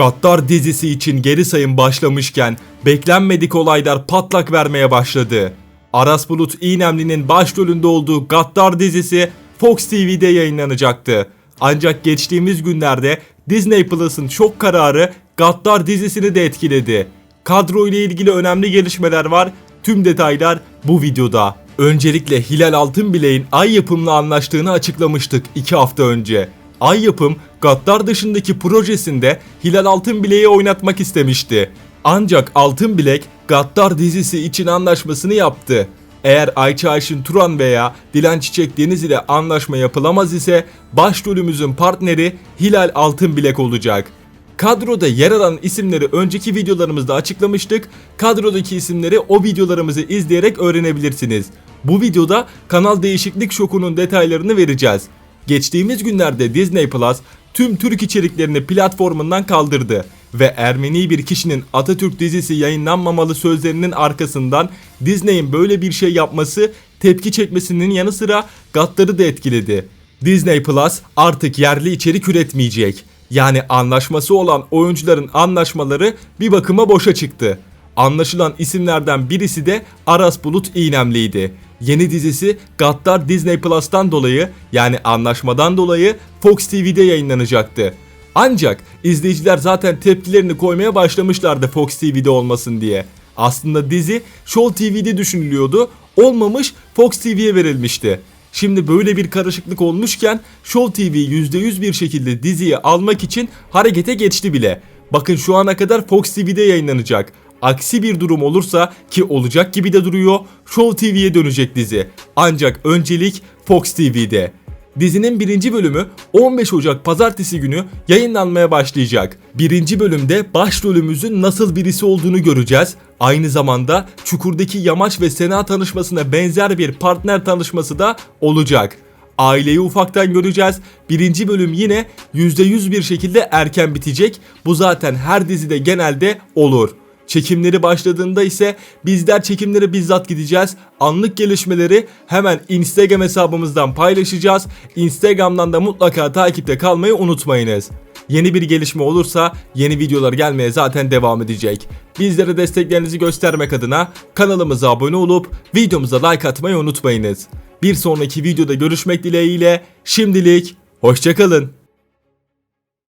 Gaddar dizisi için geri sayım başlamışken beklenmedik olaylar patlak vermeye başladı. Aras Bulut İynemli'nin başrolünde olduğu Gaddar dizisi Fox TV'de yayınlanacaktı. Ancak geçtiğimiz günlerde Disney Plus'ın şok kararı Gaddar dizisini de etkiledi. Kadro ile ilgili önemli gelişmeler var. Tüm detaylar bu videoda. Öncelikle Hilal Altınbilek'in Ay Yapım'la anlaştığını açıklamıştık 2 hafta önce. Ay Yapım, Gaddar dışındaki projesinde Hilal Altınbilek'i oynatmak istemişti. Ancak Altınbilek, Gaddar dizisi için anlaşmasını yaptı. Eğer Ayça Ayşin Turan veya Dilan Çiçek Deniz ile anlaşma yapılamaz ise başrolümüzün partneri Hilal Altınbilek olacak. Kadroda yer alan isimleri önceki videolarımızda açıklamıştık. Kadrodaki isimleri o videolarımızı izleyerek öğrenebilirsiniz. Bu videoda kanal değişiklik şokunun detaylarını vereceğiz. Geçtiğimiz günlerde Disney Plus tüm Türk içeriklerini platformundan kaldırdı ve Ermeni bir kişinin Atatürk dizisi yayınlanmamalı sözlerinin arkasından Disney'in böyle bir şey yapması tepki çekmesinin yanı sıra Gattar'ı da etkiledi. Disney Plus artık yerli içerik üretmeyecek. Yani anlaşması olan oyuncuların anlaşmaları bir bakıma boşa çıktı. Anlaşılan isimlerden birisi de Aras Bulut İynemli'ydi. Yeni dizisi Gaddar Disney Plus'tan dolayı yani anlaşmadan dolayı Fox TV'de yayınlanacaktı. Ancak izleyiciler zaten tepkilerini koymaya başlamışlardı Fox TV'de olmasın diye. Aslında dizi Show TV'de düşünülüyordu. Olmamış Fox TV'ye verilmişti. Şimdi böyle bir karışıklık olmuşken Show TV %100 bir şekilde diziyi almak için harekete geçti bile. Bakın şu ana kadar Fox TV'de yayınlanacak. Aksi bir durum olursa ki olacak gibi de duruyor Show TV'ye dönecek dizi. Ancak öncelik Fox TV'de. Dizinin birinci bölümü 15 Ocak pazartesi günü yayınlanmaya başlayacak. Birinci bölümde başrolümüzün nasıl birisi olduğunu göreceğiz. Aynı zamanda Çukur'daki Yamaç ve Sena tanışmasına benzer bir partner tanışması da olacak. Aileyi ufaktan göreceğiz. Birinci bölüm yine %100 bir şekilde erken bitecek. Bu zaten her dizide genelde olur. Çekimleri başladığında ise bizler çekimlere bizzat gideceğiz. Anlık gelişmeleri hemen Instagram hesabımızdan paylaşacağız. Instagram'dan da mutlaka takipte kalmayı unutmayınız. Yeni bir gelişme olursa yeni videolar gelmeye zaten devam edecek. Bizlere desteklerinizi göstermek adına kanalımıza abone olup videomuza like atmayı unutmayınız. Bir sonraki videoda görüşmek dileğiyle şimdilik hoşçakalın.